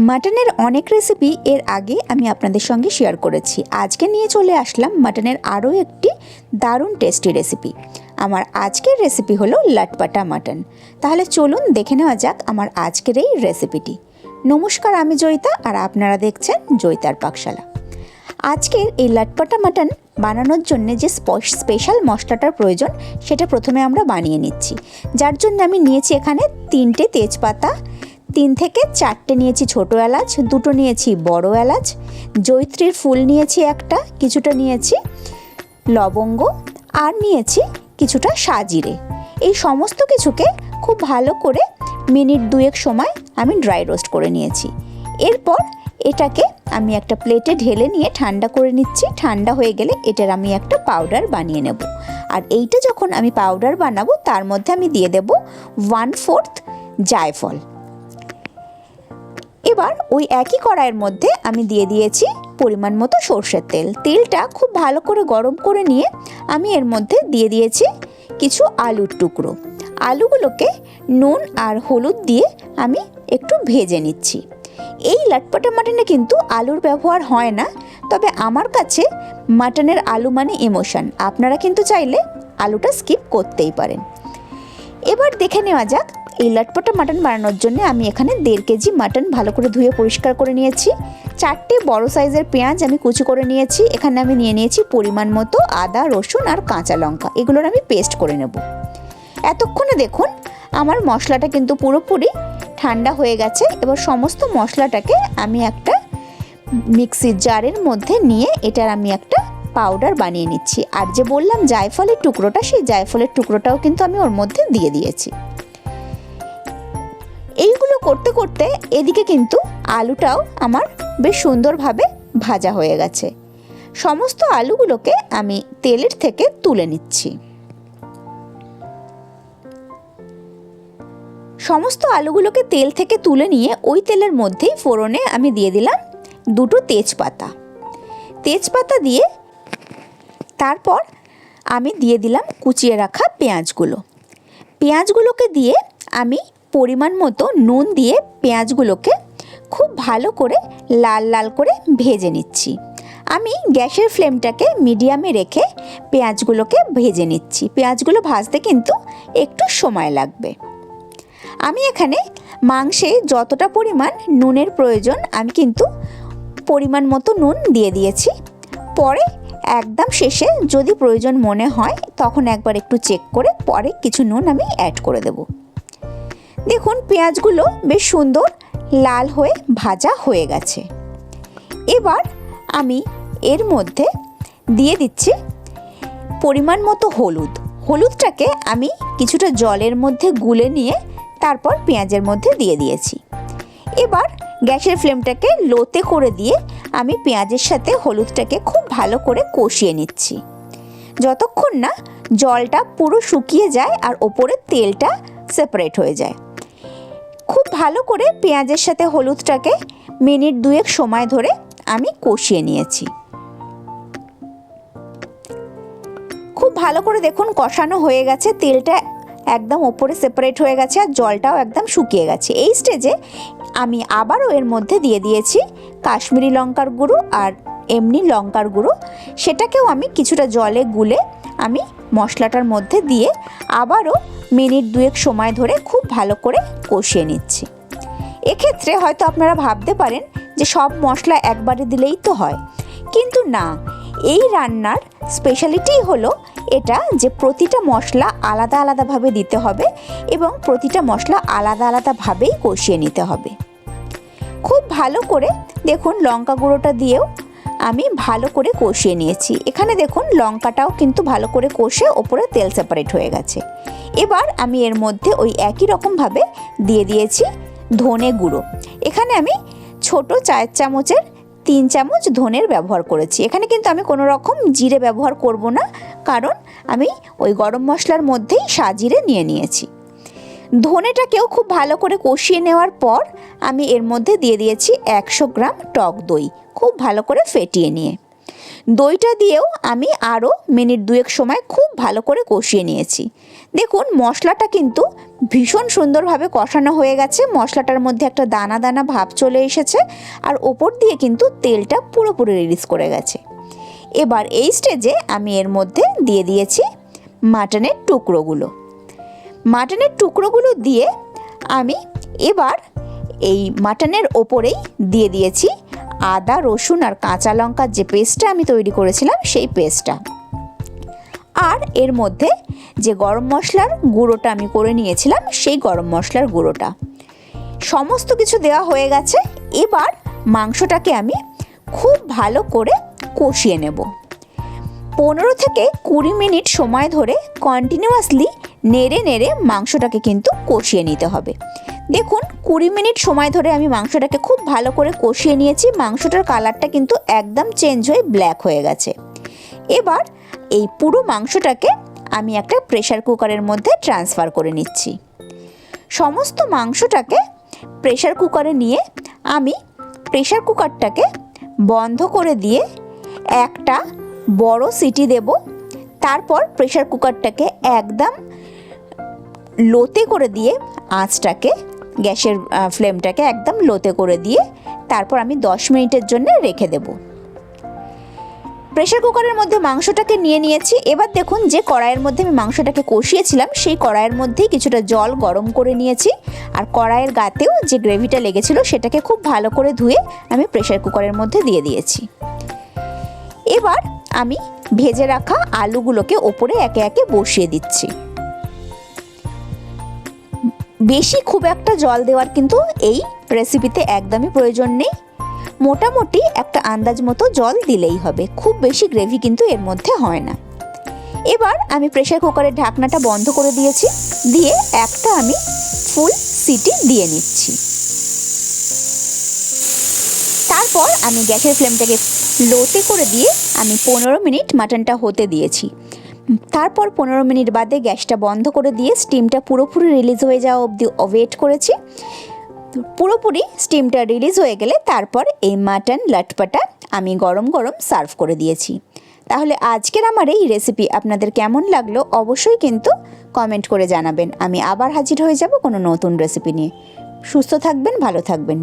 মাটনের অনেক রেসিপি এর আগে আমি আপনাদের সঙ্গে শেয়ার করেছি। আজকে নিয়ে চলে আসলাম মাটনের আরও একটি দারুণ টেস্টি রেসিপি আমার আজকের রেসিপি হলো লাটপাটা মাটন। তাহলে চলুন দেখে নেওয়া যাক আমার আজকের এই রেসিপিটি নমস্কার, আমি জয়িতা আর আপনারা দেখছেন জয়িতার পাকশালা। আজকের এই লাটপাটা মাটন বানানোর জন্য যে স্প- স্পেশাল মশলাটার প্রয়োজন, সেটা প্রথমে আমরা বানিয়ে নিচ্ছি। যার জন্য আমি নিয়েছি এখানে তিনটে তেজপাতা তিন থেকে চারটে নিয়েছি ছোটো এলাচ, দুটো নিয়েছি বড় এলাচ জৈত্রীর ফুল নিয়েছি একটা, কিছুটা নিয়েছি লবঙ্গ আর নিয়েছি কিছুটা সাজিরে। এই সমস্ত কিছুকে খুব ভালো করে মিনিট দুয়েক সময় আমি ড্রাই রোস্ট করে নিয়েছি। এরপর এটাকে আমি একটা প্লেটে ঢেলে নিয়ে ঠান্ডা করে নিচ্ছি। ঠান্ডা হয়ে গেলে এটার আমি একটা পাউডার বানিয়ে নেব। আর এইটা যখন আমি পাউডার বানাবো, তার মধ্যে আমি দিয়ে দেব ওয়ান ফোর্থ জায়ফল। এবার ওই একই কড়াইয়ের মধ্যে আমি দিয়ে দিয়েছি পরিমাণ মতো সর্ষের তেল। তেলটা খুব ভালো করে গরম করে নিয়ে আমি এর মধ্যে দিয়ে দিয়েছি কিছু আলুর টুকরো। আলুগুলোকে নুন আর হলুদ দিয়ে আমি একটু ভেজে নিচ্ছি। এই লাটপাটা মাটনে কিন্তু আলুর ব্যবহার হয় না, তবে আমার কাছে মাটনের আলু মানে ইমোশন। আপনারা কিন্তু চাইলে আলুটা স্কিপ করতেই পারেন। এবার দেখে নেওয়া যাক এই লটপটা মাটন বানানোর জন্য আমি এখানে দেড় কেজি মাটন ভালো করে ধুয়ে পরিষ্কার করে নিয়েছি। চারটে বড় সাইজের পেঁয়াজ আমি কুচি করে নিয়েছি। এখানে আমি নিয়ে নিয়েছি পরিমাণ মতো আদা, রসুন আর কাঁচা লঙ্কা। এগুলোর আমি পেস্ট করে নেব। এতক্ষণে দেখুন, আমার মশলাটা কিন্তু পুরোপুরি ঠান্ডা হয়ে গেছে। এবার সমস্ত মশলাটাকে আমি একটা মিক্সির জারের মধ্যে নিয়ে এটার আমি একটা পাউডার বানিয়ে নিচ্ছি। আর যে বললাম, জায়ফলের টুকরোটা, সেই জায়ফলের টুকরোটাও কিন্তু আমি ওর মধ্যে দিয়ে দিয়েছি। করতে করতে এদিকে কিন্তু আলুটাও আমার বেশ সুন্দরভাবে ভাজা হয়ে গেছে। সমস্ত আলুগুলোকে আমি তেলের থেকে তুলে নিচ্ছি। সমস্ত আলুগুলোকে তেল থেকে তুলে নিয়ে ওই তেলের মধ্যেই ফোড়নে আমি দিয়ে দিলাম দুটো তেজপাতা। তেজপাতা দিয়ে তারপর আমি দিয়ে দিলাম কুচিয়ে রাখা পেঁয়াজগুলো। পেঁয়াজগুলোকে দিয়ে আমি পরিমাণ মতো নুন দিয়ে পেঁয়াজগুলোকে খুব ভালো করে লাল লাল করে ভেজে নিচ্ছি। আমি গ্যাসের ফ্লেমটাকে মিডিয়ামে রেখে পেঁয়াজগুলোকে ভেজে নিচ্ছি। পেঁয়াজগুলো ভাজতে কিন্তু একটু সময় লাগবে। আমি এখানে মাংসে যতটা পরিমাণ নুনের প্রয়োজন আমি কিন্তু পরিমাণ মতো নুন দিয়ে দিয়েছি। পরে একদম শেষে যদি প্রয়োজন মনে হয় তখন একবার একটু চেক করে পরে কিছু নুন আমি অ্যাড করে দেব। দেখুন, পেঁয়াজগুলো বেশ সুন্দর লাল হয়ে ভাজা হয়ে গেছে। এবার আমি এর মধ্যে দিয়ে দিচ্ছি পরিমাণ মতো হলুদ। হলুদটাকে আমি কিছুটা জলের মধ্যে গুলে নিয়ে তারপর পেঁয়াজের মধ্যে দিয়ে দিয়েছি। এবার গ্যাসের ফ্লেমটাকে লোতে করে দিয়ে আমি পেঁয়াজের সাথে হলুদটাকে খুব ভালো করে কষিয়ে নিচ্ছি। যতক্ষণ না জলটা পুরো শুকিয়ে যায় আর ওপরে তেলটা সেপারেট হয়ে যায়। খুব ভালো করে পেঁয়াজের সাথে হলুদটাকে মিনিট দুয়েক সময় ধরে আমি কষিয়ে নিয়েছি। খুব ভালো করে দেখুন কষানো হয়ে গেছে, তেলটা একদম ওপরে সেপারেট হয়ে গেছে আর জলটাও একদম শুকিয়ে গেছে। এই স্টেজে আমি আবারও এর মধ্যে দিয়ে দিয়েছি কাশ্মীরি লঙ্কার গুঁড়ো আর এমনি লঙ্কার গুঁড়ো। সেটাকেও আমি কিছুটা জলে গুলে আমি মশলাটার মধ্যে দিয়ে আবারও মিনিট দুয়েক সময় ধরে খুব ভালো করে কষিয়ে নিচ্ছি। এক্ষেত্রে হয়তো আপনারা ভাবতে পারেন যে সব মশলা একবারে দিলেই তো হয়। কিন্তু না, এই রান্নার স্পেশালিটিই হলো এটা যে প্রতিটা মশলা আলাদা আলাদাভাবে দিতে হবে এবং প্রতিটা মশলা আলাদা আলাদাভাবেই কষিয়ে নিতে হবে। খুব ভালো করে দেখুন লঙ্কা গুঁড়োটা দিয়েও আমি ভালো করে কষিয়ে নিয়েছি। এখানে দেখুন, লঙ্কাটাও কিন্তু ভালো করে কষে ওপরে তেল সেপারেট হয়ে গেছে। এবার আমি এর মধ্যে ওই একই রকমভাবে দিয়ে দিয়েছি ধনে গুঁড়ো। এখানে আমি ছোট চায়ের চামচের তিন চামচ ধনের ব্যবহার করেছি। এখানে কিন্তু আমি কোনো রকম জিরে ব্যবহার করব না, কারণ আমি ওই গরম মশলার মধ্যেই সাজিরে নিয়ে নিয়েছি। ধনেটাকেও খুব ভালো করে কষিয়ে নেওয়ার পর আমি এর মধ্যে দিয়ে দিয়েছি একশো গ্রাম টক দই, খুব ভালো করে ফেটিয়ে নিয়ে। দইটা দিয়েও আমি আরও মিনিট দুয়েক সময় খুব ভালো করে কষিয়ে নিয়েছি। দেখুন, মশলাটা কিন্তু ভীষণ সুন্দরভাবে কষানো হয়ে গেছে, মশলাটার মধ্যে একটা দানা দানা ভাব চলে এসেছে আর ওপর দিয়ে কিন্তু তেলটা পুরোপুরি রিলিজ করে গেছে। এবার এই স্টেজে আমি এর মধ্যে দিয়ে দিয়েছি মাটনের টুকরোগুলো। মাটনের টুকরোগুলো দিয়ে আমি এবার এই মাটনের ওপরেই দিয়ে দিয়েছি আদা, রসুন আর কাঁচা লঙ্কার যে পেস্টটা আমি তৈরি করেছিলাম সেই পেস্টটা। আর এর মধ্যে যে গরম মশলার গুঁড়োটা আমি করে নিয়েছিলাম সেই গরম মশলার গুঁড়োটা। সমস্ত কিছু দেওয়া হয়ে গেছে, এবার মাংসটাকে আমি খুব ভালো করে কষিয়ে নেব। পনেরো থেকে কুড়ি মিনিট সময় ধরে কন্টিনিউয়াসলি নেড়ে নেড়ে মাংসটাকে কিন্তু কষিয়ে নিতে হবে। দেখুন, কুড়ি মিনিট সময় ধরে আমি মাংসটাকে খুব ভালো করে কষিয়ে নিয়েছি। মাংসটার কালারটা কিন্তু একদম চেঞ্জ হয়ে ব্ল্যাক হয়ে গেছে। এবার এই পুরো মাংসটাকে আমি একটা প্রেশার কুকারের মধ্যে ট্রান্সফার করে নিচ্ছি। সমস্ত মাংসটাকে প্রেশার কুকারে নিয়ে আমি প্রেশার কুকারটাকে বন্ধ করে দিয়ে একটা বড় সিটি দেব। তারপর প্রেশার কুকারটাকে একদম লোতে করে দিয়ে আঁচটাকে, গ্যাসের ফ্লেমটাকে একদম লোতে করে দিয়ে তারপর আমি দশ মিনিটের জন্য রেখে দেবো। প্রেশার কুকারের মধ্যে মাংসটাকে নিয়ে নিয়েছি। এবার দেখুন যে কড়াইয়ের মধ্যে আমি মাংসটাকে কষিয়েছিলাম, সেই কড়াইয়ের মধ্যেই কিছুটা জল গরম করে নিয়েছি। আর কড়াইয়ের গাতেও যে গ্রেভিটা লেগেছিল, সেটাকে খুব ভালো করে ধুয়ে আমি প্রেশার কুকারের মধ্যে দিয়ে দিয়েছি। এবার আমি ভেজে রাখা আলুগুলোকে ওপরে একে একে বসিয়ে দিচ্ছি। বেশি খুব একটা জল দেওয়ার কিন্তু এই রেসিপিতে একদমই প্রয়োজন নেই। মোটামুটি একটা আন্দাজ মতো জল দিলেই হবে, খুব বেশি গ্রেভি কিন্তু এর মধ্যে হয় না। এবার আমি প্রেশার কুকারের ঢাকনাটা বন্ধ করে দিয়েছি, দিয়ে একটা আমি ফুল সিটি দিয়ে নিচ্ছি। তারপর আমি গ্যাসের ফ্লেমটাকে লোতে করে দিয়ে আমি পনেরো মিনিট মাটনটা হতে দিয়েছি। তারপর পনেরো মিনিট বাদে গ্যাসটা বন্ধ করে দিয়ে স্টিমটা পুরোপুরি রিলিজ হয়ে যাওয়া অবধি ওয়েট করেছি। পুরোপুরি স্টিমটা রিলিজ হয়ে গেলে তারপর এই মাটন লাটপাটা আমি গরম গরম সার্ভ করে দিয়েছি। তাহলে আজকের আমার এই রেসিপি আপনাদের কেমন লাগল অবশ্যই কিন্তু কমেন্ট করে জানাবেন। আমি আবার হাজির হয়ে যাব কোনো নতুন রেসিপি নিয়ে। সুস্থ থাকবেন, ভালো থাকবেন।